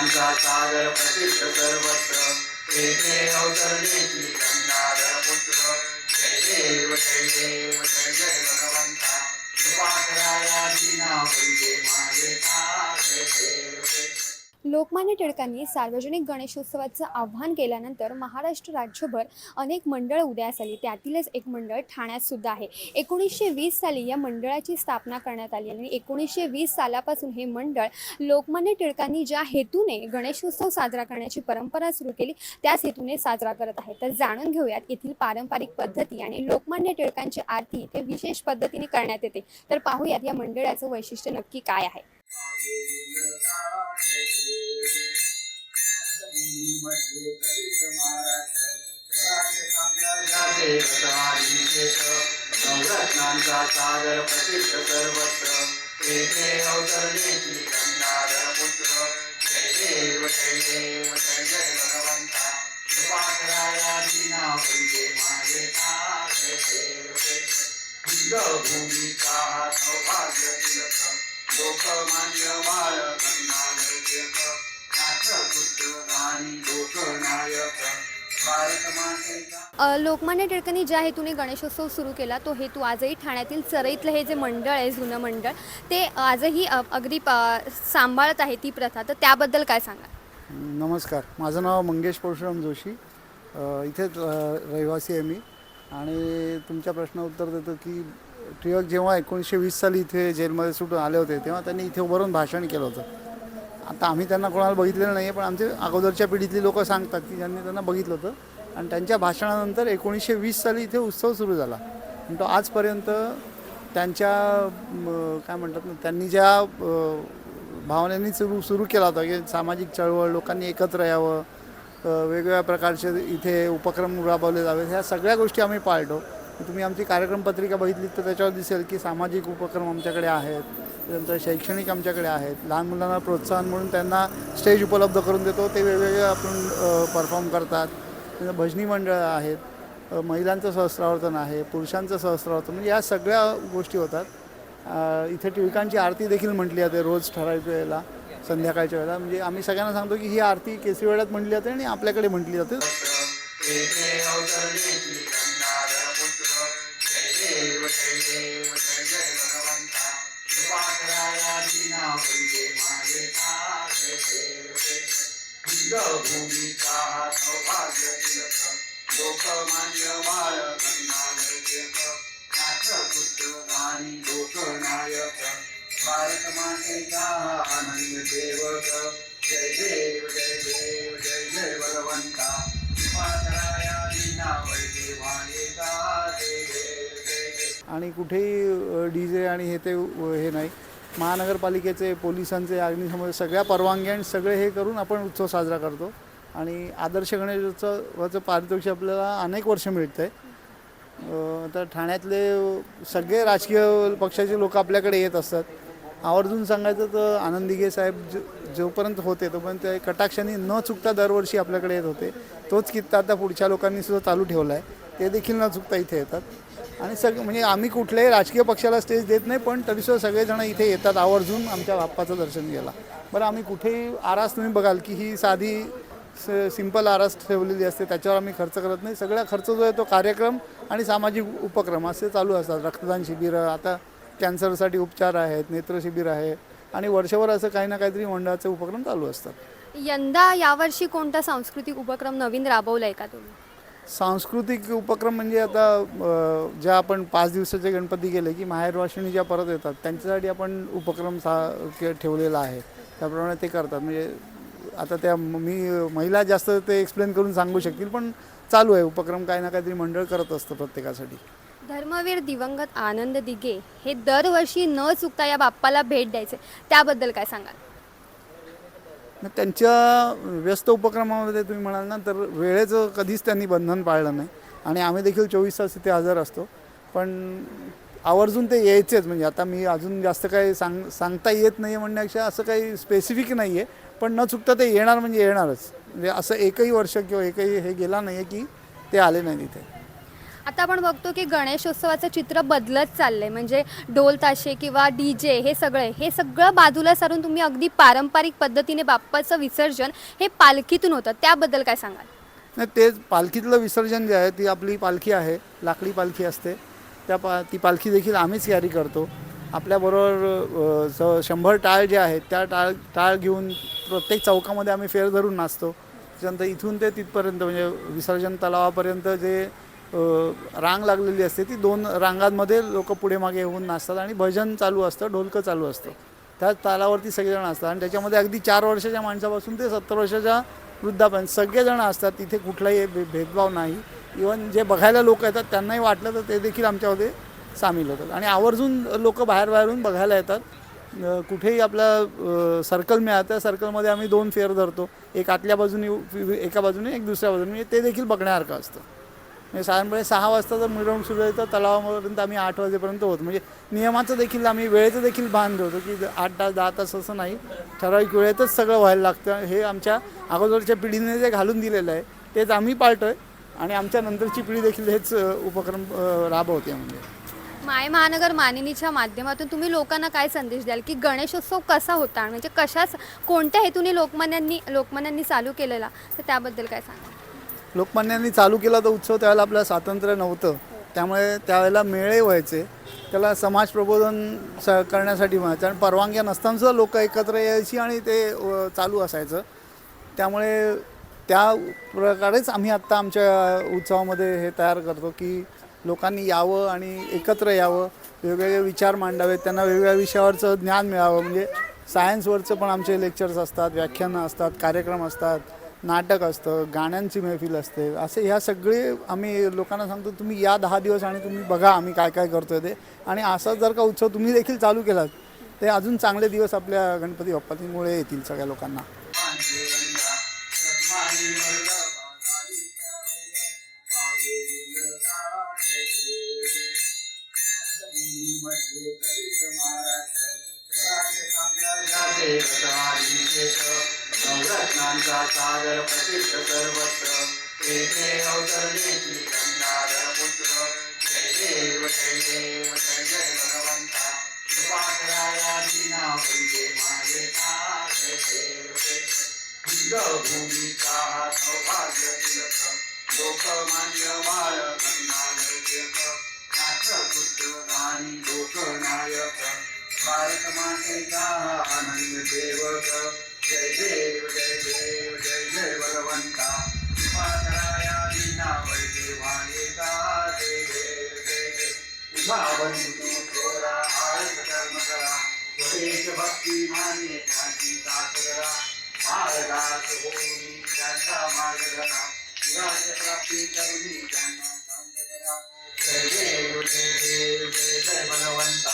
नवरत्नांचा सागर प्रसिद्ध सर्वत्र. तेथे अवतरण्याची गंगाधर पुत्र. जय देव जय देव जय जय भगवंता. कृपा कराया दिना म्हणजे मागेता जय देव जय लोकमान्य टिळकांनी सार्वजनिक गणेशोत्सवाचं आव्हान केल्यानंतर महाराष्ट्र राज्यभर अनेक मंडळ उदयास आली. त्यातीलच एक मंडळ ठाण्यात सुद्धा आहे. एकोणीसशे वीस साली या मंडळाची स्थापना करण्यात आली आणि एकोणीसशे वीस सालापासून हे मंडळ लोकमान्य टिळकांनी ज्या हेतूने गणेशोत्सव साजरा करण्याची परंपरा सुरू केली त्याच हेतूने साजरा करत आहे. तर जाणून घेऊयात येथील पारंपरिक पद्धती आणि लोकमान्य टिळकांची आरती ते विशेष पद्धतीने करण्यात येते. तर पाहूयात या मंडळाचं वैशिष्ट्य नक्की काय आहे. नवरत्नांचा सागर प्रसिद्ध सर्वत्र. तेथे अवतरलेची गंगाधर पुत्र. जय देव जय देव जय जय भगवंता. कृपा कराया दिना म्हणजे मागेता जय देव जय भूमिका सौभाग्य तिलक. लोकमान्य बाळ गंगाधर टिळक लोकमान्य टिळकांनी ज्या हेतूने गणेशोत्सव सुरू केला तो हेतू आजही ठाण्यातील चरईतलं हे जे मंडळ आहे जुनं मंडळ ते आजही अगदी सांभाळत आहे ती प्रथा. तर त्याबद्दल काय सांगा नमस्कार. माझं नाव मंगेश परशुराम जोशी. इथेच रहिवासी आहे मी. आणि तुमच्या प्रश्न उत्तर देतो की टिळक जेव्हा एकोणीसशे वीस साली इथे जेलमध्ये सुटून आले होते तेव्हा त्यांनी इथे उभारून भाषण केलं होतं. आता आम्ही त्यांना कोणाला बघितलेलं नाही आहे पण आमचे अगोदरच्या पिढीतली लोकं सांगतात की ज्यांनी त्यांना बघितलं होतं. आणि त्यांच्या भाषणानंतर एकोणीसशे वीस साली इथे उत्सव सुरू झाला. आणि तो आजपर्यंत त्यांच्या काय म्हणतात ना त्यांनी ज्या भावनांनी सुरू सुरू केला होता की सामाजिक चळवळ लोकांनी एकत्र यावं वेगवेगळ्या प्रकारचे इथे उपक्रम राबवले जावेत ह्या सगळ्या गोष्टी आम्ही पाळतो. तुम्ही आमची कार्यक्रम पत्रिका बघितली तर त्याच्यावर दिसेल की सामाजिक उपक्रम आमच्याकडे आहेत त्यानंतर शैक्षणिक आमच्याकडे आहेत लहान मुलांना प्रोत्साहन म्हणून त्यांना स्टेज उपलब्ध करून देतो. ते वेगवेगळे आपण परफॉर्म करतात. त्यानंतर भजनी मंडळं आहेत महिलांचं सहस्रावर्तन आहे पुरुषांचं सहस्रावर्तन म्हणजे या सगळ्या गोष्टी होतात. इथे टिळकांची आरती देखील म्हटली जाते रोज ठराविक वेळेला संध्याकाळच्या वेळेला. म्हणजे आम्ही सगळ्यांना सांगतो की ही आरती केसरी वेळात म्हटली जाते आणि आपल्याकडे म्हटली जाते. देव जय देव जय जय भगवंता कृपा कराया म्हणजे मागेता जय देव भूमिका भूमीचा हा सौभाग्य तिलक लोकमान्य बाळ गंगाधर टिळक राष्ट्रपुत्र आणि लोकनायक भारत मातेचा आनंद देवक जय देव जय देव जय जय भगवंता कृपा कराया दिना वैदे वाणेता देव आणि कुठेही डी जे आणि हे ते हे नाही. महानगरपालिकेचे पोलिसांचे अग्निशमन सगळ्या परवानग्या आणि सगळे हे करून आपण उत्सव साजरा करतो. आणि आदर्श गणेशोत्सवाचं पारितोषिक आपल्याला अनेक वर्ष मिळतं आहे तर ठाण्यातले सगळे राजकीय पक्षाचे लोक आपल्याकडे येत असतात. आवर्जून सांगायचं तर आनंद साहेब जो जोपर्यंत होते तोपर्यंत कटाक्षाने न चुकता दरवर्षी आपल्याकडे येत होते. तोच कित्ता आता पुढच्या लोकांनी सुद्धा चालू ठेवला आहे ते देखील न चुकता इथे येतात. आणि सग म्हणजे आम्ही कुठल्याही राजकीय पक्षाला स्टेज देत नाही पण तरीसुद्धा सगळेजण इथे येतात आवर्जून आमच्या बाप्पाचं दर्शन घ्यायला. बरं आम्ही कुठेही आरास तुम्ही बघाल की ही साधी स सिंपल आरास ठेवलेली असते त्याच्यावर आम्ही खर्च करत नाही. सगळा खर्च जो आहे तो कार्यक्रम आणि सामाजिक उपक्रम असे चालू असतात. रक्तदान शिबिरं आता कॅन्सरसाठी उपचार आहेत नेत्र शिबिर आहे आणि वर्षभर असं काही ना काहीतरी मंडळाचे उपक्रम चालू असतात. यंदा यावर्षी कोणता सांस्कृतिक उपक्रम नवीन राबवला आहे का तुम्ही? सांस्कृतिक उपक्रम म्हणजे आता ज्या आपण पाच दिवसाचे गणपती गेले की माहेरवाशिणी ज्या परत येतात त्यांच्यासाठी आपण उपक्रम सा के- ठेवलेला आहे. त्याप्रमाणे ते करतात. म्हणजे आता त्या मी महिला जास्त ते एक्सप्लेन करून सांगू शकतील पण चालू आहे. उपक्रम काही ना काहीतरी मंडळ करत असतं प्रत्येकासाठी. धर्मवीर दिवंगत आनंद दिघे हे दरवर्षी न चुकता या बाप्पाला भेट द्यायचे. त्याबद्दल काय सांगाल? त्यांच्या व्यस्त उपक्रमामध्ये तुम्ही म्हणाल ना तर वेळेचं कधीच त्यांनी बंधन पाळलं नाही. आणि आम्ही देखील चोवीस तास तिथे हजर असतो. पण आवर्जून ते यायचेच. म्हणजे आता मी अजून जास्त काही सांग सांगता येत नाही आहे म्हणण्यापेक्षा असं काही स्पेसिफिक नाही आहे पण न चुकता ते येणार म्हणजे येणारच. म्हणजे असं एकही वर्ष किंवा एकही हे गेला नाही आहे की ते आले नाही तिथे आता आपण बघतो की गणेशोत्सवाचं चित्र बदलत चाललंय. म्हणजे ढोल ताशे किंवा डी जे हे सगळे हे सगळं बाजूला सारून तुम्ही अगदी पारंपरिक पद्धतीने बाप्पाचं विसर्जन हे पालखीतून होतं. त्याबद्दल काय सांगाल? नाही तेच पालखीतलं विसर्जन जे आहे ती आपली पालखी आहे लाकडी पालखी असते. त्या पा ती पालखी देखील आम्हीच कॅरी करतो. आपल्याबरोबर स शंभर टाळ जे आहेत त्या टाळ टाळ घेऊन प्रत्येक चौकामध्ये आम्ही फेर धरून नाचतो. त्याच्यानंतर इथून ते तिथपर्यंत म्हणजे विसर्जन तलावापर्यंत जे रांग लागलेली असते. ती दोन रांगांमध्ये लोक पुढे मागे होऊन नाचतात आणि भजन चालू असतं ढोलकं चालू असतं. त्या तालावरती सगळेजण असतात आणि त्याच्यामध्ये अगदी चार वर्षाच्या माणसापासून ते सत्तर वर्षाच्या वृद्धापर्यंत सगळेजण असतात. तिथे कुठलाही भे- भेदभाव नाही. इवन जे बघायला लोक येतात त्यांनाही वाटलं तर ते देखील आमच्यामध्ये सामील होतात. आणि आवर्जून लोक बाहेर बाहेरून बघायला येतात. कुठेही आपला सर्कल मिळाला त्या सर्कलमध्ये आम्ही दोन फेर धरतो. एक आतल्या बाजूने एका बाजूने एक दुसऱ्या बाजूने. म्हणजे ते देखील बघण्यासारखं असतं. म्हणजे साधारणपणे सहा वाजता जर मिरवणूक सुरू झाली तर तलावापर्यंत आम्ही आठ वाजेपर्यंत होतो. म्हणजे नियमाचं देखील आम्ही वेळेचं देखील भान ठेवतो की आठ तास दहा तास असं नाही. ठराविक वेळेतच सगळं व्हायला लागतं. हे आमच्या अगोदरच्या पिढीने जे घालून दिलेलं आहे तेच आम्ही पाळतो आहे आणि आमच्या नंतरची पिढी देखील हेच उपक्रम राबवते म्हणजे. माय महानगर मानिनीच्या माध्यमातून तुम्ही लोकांना काय संदेश द्याल? की गणेशोत्सव कसा होता? म्हणजे कशाच कोणत्या हेतूने लोकमान्यांनी लोकमान्यांनी चालू केलेला? तर त्याबद्दल काय सांगा लोकमान्यांनी चालू केला तर उत्सव त्यावेळेला आपल्याला स्वातंत्र्य नव्हतं. त्यामुळे त्यावेळेला मेळे व्हायचे. त्याला समाज प्रबोधन स करण्यासाठी व्हायचं आणि परवानग्या नसतानासुद्धा लोक एकत्र यायची आणि ते चालू असायचं. त्यामुळे त्या प्रकारेच आम्ही आत्ता आमच्या उत्सवामध्ये हे तयार करतो की लोकांनी यावं आणि एकत्र यावं. वेगवेगळे विचार मांडावेत. त्यांना वेगवेगळ्या विषयावरचं ज्ञान मिळावं. म्हणजे सायन्सवरचं पण आमचे लेक्चर्स असतात व्याख्यानं असतात कार्यक्रम असतात. नाटक असतं गाण्यांची महफिल असते. असे ह्या सगळे आम्ही लोकांना सांगतो तुम्ही या दहा दिवस आणि तुम्ही बघा आम्ही काय काय करतोय ते. आणि असा जर का उत्सव तुम्ही देखील चालू केलात ते अजून चांगले दिवस आपल्या गणपती बाप्पातीमुळे येतील सगळ्या लोकांना. सागर प्रसिद्ध सर्वत्र तेथे अवतरणेची गंगाधर पुत्र जय देव जय देव जय जय भगवंता कृपा कराया दिना म्हणजे मायेता जय देव जय भूमिका सौभाग्य तिलक लोकमान्य बाळ गंगाधर राष्ट्रपुत्र आणि लोकनायक भारत मातेचा आनंद देवक. जय देव जय देव जय जय भगवंता कृपा कराया दीना वैद्य जय देव जय थोरा आळस कर्म करा स्वदेश भक्ती मान्य क्रांती ताकरा मार्गास त्यांचा मार्ग धरा राज प्राप्ती करुणी त्यांना शांत करा जय देव जय देव जय जय भगवंता